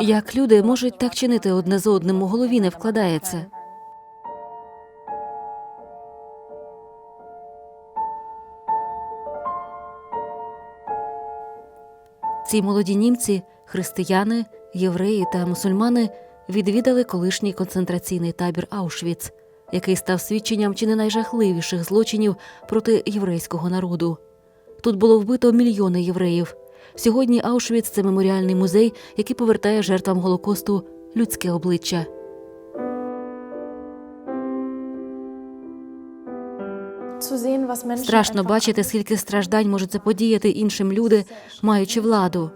Як люди можуть так чинити одне з одним у голові не вкладається. Ці молоді німці, християни, євреї та мусульмани відвідали колишній концентраційний табір Аушвіц, який став свідченням чи не найжахливіших злочинів проти єврейського народу. Тут було вбито мільйони євреїв. Сьогодні Аушвіц це меморіальний музей, який повертає жертвам Голокосту людське обличчя. Страшно бачити, скільки страждань можуть заподіяти іншим люди, маючи владу.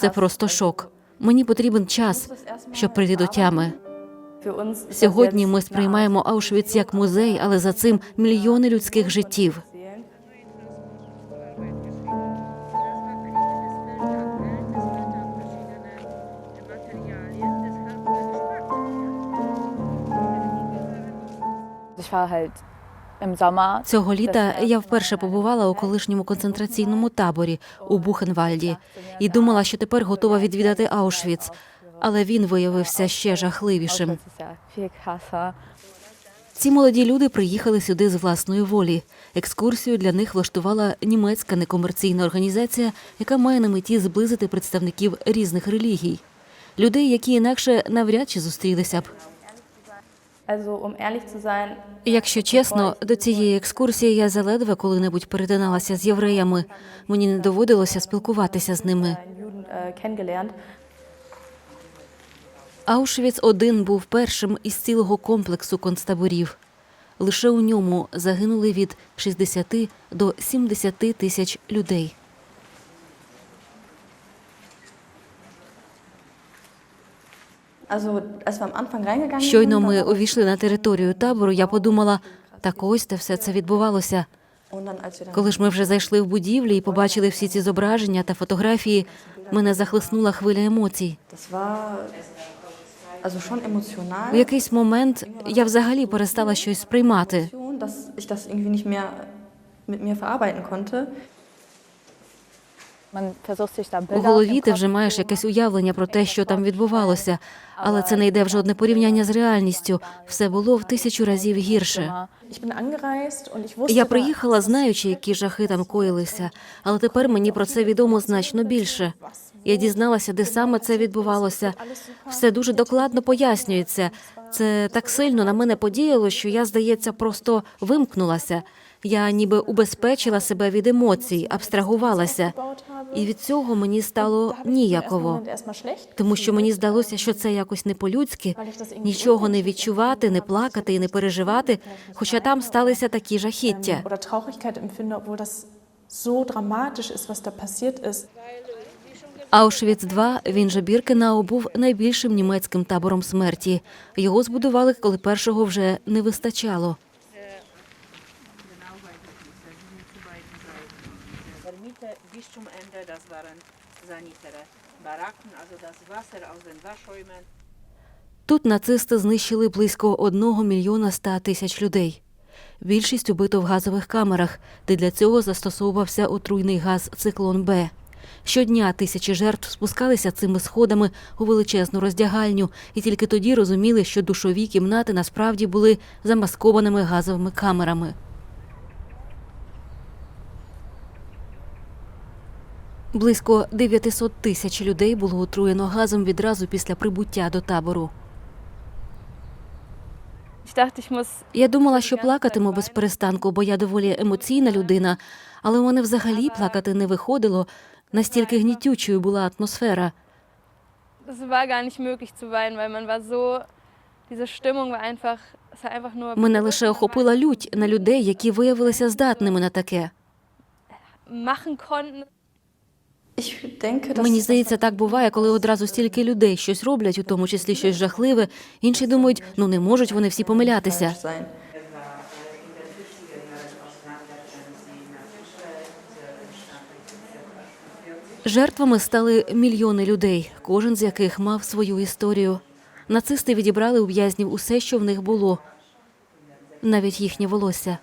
Це просто шок. Мені потрібен час, щоб прийти до тями. Сьогодні ми сприймаємо Аушвіц як музей, але за цим мільйони людських життів. Цього літа я вперше побувала у колишньому концентраційному таборі у Бухенвальді. І думала, що тепер готова відвідати Аушвіц, але він виявився ще жахливішим. Ці молоді люди приїхали сюди з власної волі. Екскурсію для них влаштувала німецька некомерційна організація, яка має на меті зблизити представників різних релігій. Людей, які інакше навряд чи зустрілися б. Also, um ehrlich zu sein, Якщо чесно, до цієї екскурсії я заледве коли-небудь перетиналася з євреями. Мені не доводилося спілкуватися з ними. äh. Аушвіц один був першим із цілого комплексу концтаборів. Лише у ньому загинули від 60 до 70 тисяч людей. Щойно ми увійшли на територію табору, я подумала, так ось де все це відбувалося. Коли ж ми вже зайшли в будівлі і побачили всі ці зображення та фотографії, мене захлиснула хвиля емоцій. У якийсь момент я взагалі перестала щось сприймати. У голові ти вже маєш якесь уявлення про те, що там відбувалося, але це не йде в жодне порівняння з реальністю. Все було в тисячу разів гірше. Я приїхала, знаючи, які жахи там коїлися, але тепер мені про це відомо значно більше. Я дізналася, де саме це відбувалося. Все дуже докладно пояснюється. Це так сильно на мене подіяло, що я, здається, просто вимкнулася. Я ніби убезпечила себе від емоцій, абстрагувалася. І від цього мені стало ніяково. Тому що мені здалося, що це якось не по-людськи, нічого не відчувати, не плакати і не переживати, хоча там сталися такі жахіття. oder Traurigkeit empfinde, obwohl das so dramatisch ist, was da passiert ist. Аушвіц 2 він же Біркенау був найбільшим німецьким табором смерті. Його збудували, коли першого вже не вистачало. Zum Ende, das waren sanitäre Baracken, also das Wasser aus den Waschräumen. Тут нацисти знищили близько 1 мільйона 100 тисяч людей. Більшість убито в газових камерах, де для цього застосовувався отруйний газ циклон Б. Щодня тисячі жертв спускалися цими сходами у величезну роздягальню, і тільки тоді розуміли, що душові кімнати насправді були замаскованими газовими камерами. Близько 900 тисяч людей було отруєно газом відразу після прибуття до табору. Я думала, що плакатиму без перестанку, бо я доволі емоційна людина, але у мене взагалі плакати не виходило. Настільки гнітючою була атмосфера. Мене лише охопила лють на людей, які виявилися здатними на таке. Мені здається, так буває, коли одразу стільки людей щось роблять, у тому числі щось жахливе. Інші думають, ну не можуть вони всі помилятися. Жертвами стали мільйони людей, кожен з яких мав свою історію. Нацисти відібрали у в'язнів усе, що в них було, навіть їхнє волосся.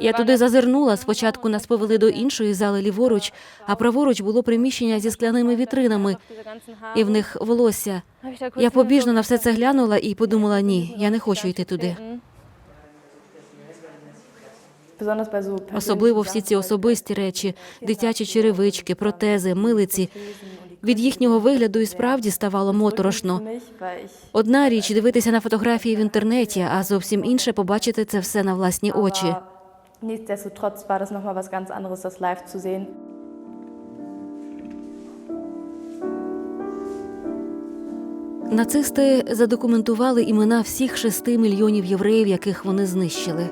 Я туди зазирнула. Спочатку нас повели до іншої зали ліворуч, а праворуч було приміщення зі скляними вітринами, і в них волосся. Я побіжно на все це глянула і подумала: ні, я не хочу йти туди. Особливо всі ці особисті речі, дитячі черевички, протези, милиці. Від їхнього вигляду і справді ставало моторошно. Одна річ дивитися на фотографії в інтернеті, а зовсім інше побачити це все на власні очі. nichtsdestotrotz war das nochmal was ganz anderes, das live zu sehen. Нацисти задокументували імена всіх шести мільйонів євреїв, яких вони знищили.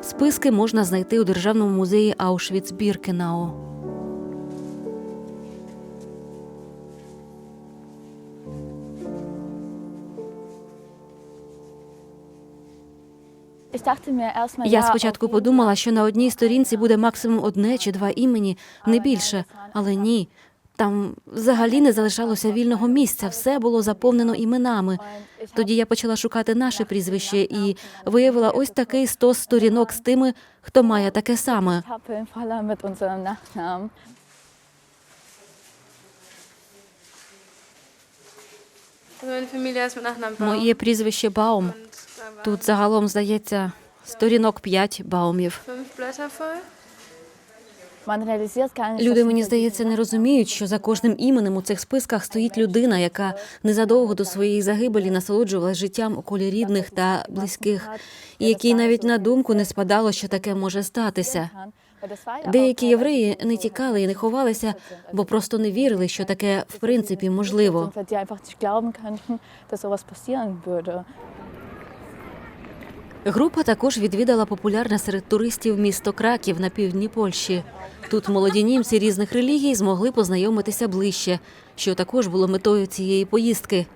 Списки можна знайти у Державному музеї Аушвіц-Біркенау. Я спочатку подумала, що на одній сторінці буде максимум одне чи два імені, не більше. Але ні. Там взагалі не залишалося вільного місця, все було заповнено іменами. Тоді я почала шукати наше прізвище і виявила ось такий стос сторінок з тими, хто має таке саме. Моє прізвище Баум. Тут загалом здається сторінок п'ять Баумів. Люди, мені здається, не розуміють, що за кожним іменем у цих списках стоїть людина, яка незадовго до своєї загибелі насолоджувалась життям у колі рідних та близьких, і якій навіть на думку не спадало, що таке може статися. Деякі євреї не тікали і не ховалися, бо просто не вірили, що таке в принципі можливо. Група також відвідала популярне серед туристів місто Краків на півдні Польщі. Тут молоді німці різних релігій змогли познайомитися ближче, що також було метою цієї поїздки.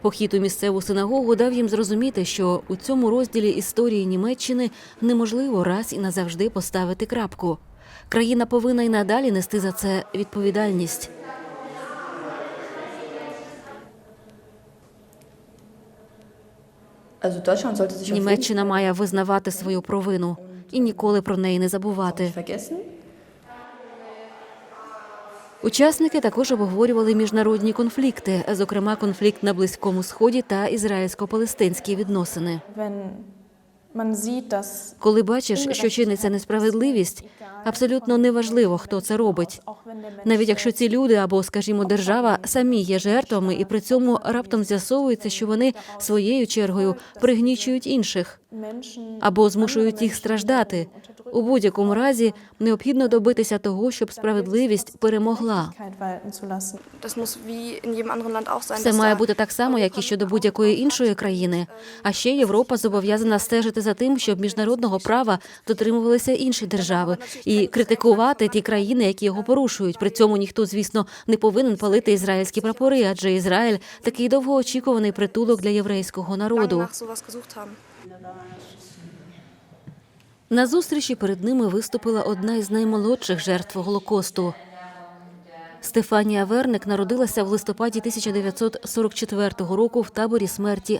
Похід у місцеву синагогу дав їм зрозуміти, що у цьому розділі історії Німеччини неможливо раз і назавжди поставити крапку. Країна повинна й надалі нести за це відповідальність. Німеччина має визнавати свою провину і ніколи про неї не забувати. Учасники також обговорювали міжнародні конфлікти, зокрема конфлікт на Близькому Сході та ізраїльсько-палестинські відносини. Коли бачиш, що чиниться несправедливість, абсолютно неважливо, хто це робить. Навіть якщо ці люди або, скажімо, держава самі є жертвами, і при цьому раптом з'ясовується, що вони своєю чергою пригнічують інших або змушують їх страждати. У будь-якому разі необхідно добитися того, щоб справедливість перемогла. Dass має бути так само, як і щодо будь-якої іншої країни. А ще Європа зобов'язана стежити за тим, щоб міжнародного права дотримувалися інші держави і критикувати ті країни, які його порушують. При цьому ніхто, звісно, не повинен палити ізраїльські прапори, адже Ізраїль такий довгоочікуваний притулок для єврейського народу. На зустрічі перед ними виступила одна із наймолодших жертв Голокосту. Стефанія Верник народилася в листопаді 1944 року в таборі смерті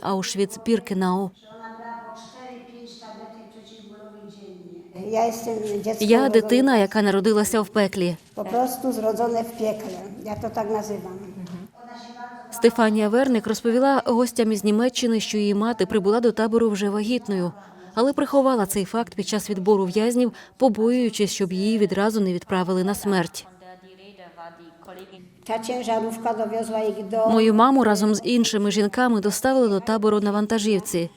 jestem dziecko Я дитина, яка народилася в пеклі. prostu zrodzone w piekle. Ja to tak nazywam. Стефанія Верник розповіла гостям із Німеччини, що її мати прибула до табору вже вагітною, але приховала цей факт під час відбору в'язнів, побоюючись, щоб її відразу не відправили на смерть. Мою маму разом з іншими жінками доставили до табору на вантажівці.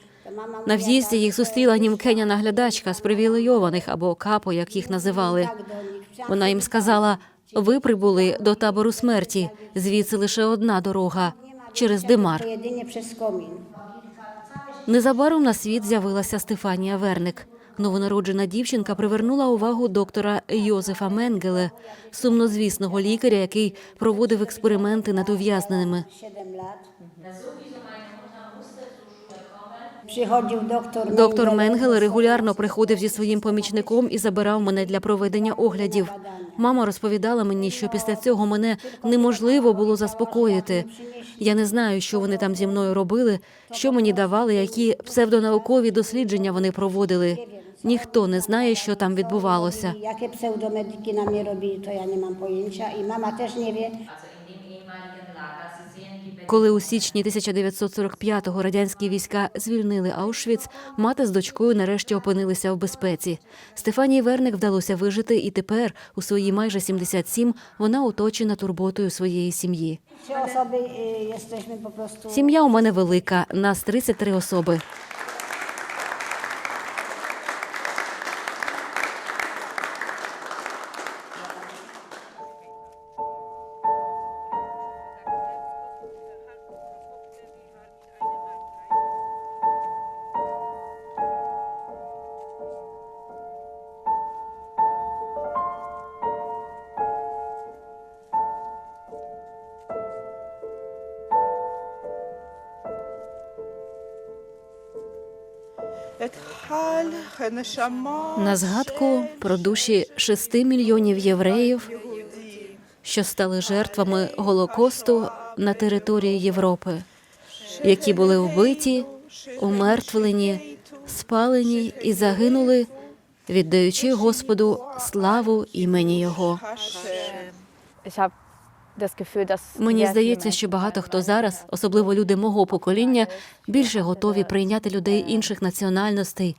На в'їзді їх зустріла німкеня наглядачка з привілейованих або капо, як їх називали. Вона їм сказала: ви прибули до табору смерті. Звідси лише одна дорога через Димар. Незабаром на світ з'явилася Стефанія Верник. Новонароджена дівчинка привернула увагу доктора Йозефа Менгеле, сумнозвісного лікаря, який проводив експерименти над ув'язненими. 7 lat. Przychodził doktor Доктор Mengele Менгеле регулярно приходив зі своїм помічником і забирав мене для проведення оглядів. Мама розповідала мені, що після цього мене неможливо було заспокоїти. Я не знаю, що вони там зі мною робили, що мені давали, які псевдонаукові дослідження вони проводили. Ніхто не знає, що там відбувалося. Pseudomediki na mnie robili, to ja nie mam pojęcia i mama też nie wie. Коли у січні 1945-го радянські війська звільнили Аушвіц, мати з дочкою нарешті опинилися в безпеці. Стефанії Верник вдалося вижити, і тепер, у свої майже 77, вона оточена турботою своєї сім'ї. Prostu... Сім'я у мене велика, нас 33 особи. На згадку про душі 6 мільйонів євреїв, що стали жертвами Голокосту на території Європи, які були вбиті, умертвлені, спалені і загинули, віддаючи Господу славу імені Його. Мені здається, що багато хто зараз, особливо люди мого покоління, більше готові прийняти людей інших національностей,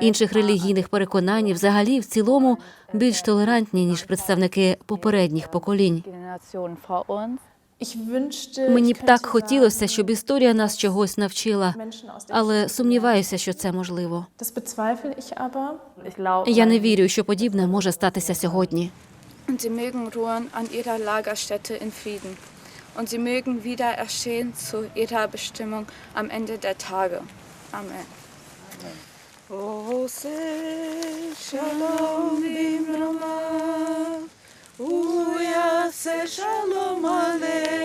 інших релігійних переконань, і взагалі в цілому більш толерантні ніж представники попередніх поколінь. Мені б так хотілося, щоб історія нас чогось навчила, але сумніваюся, що це можливо. Я не вірю, що подібне може статися сьогодні. Und sie mögen ruhen an ihrer Lagerstätte in Frieden. Und sie mögen wieder erstehen zu ihrer Bestimmung am Ende der Tage. Amen. Shalom aleinu,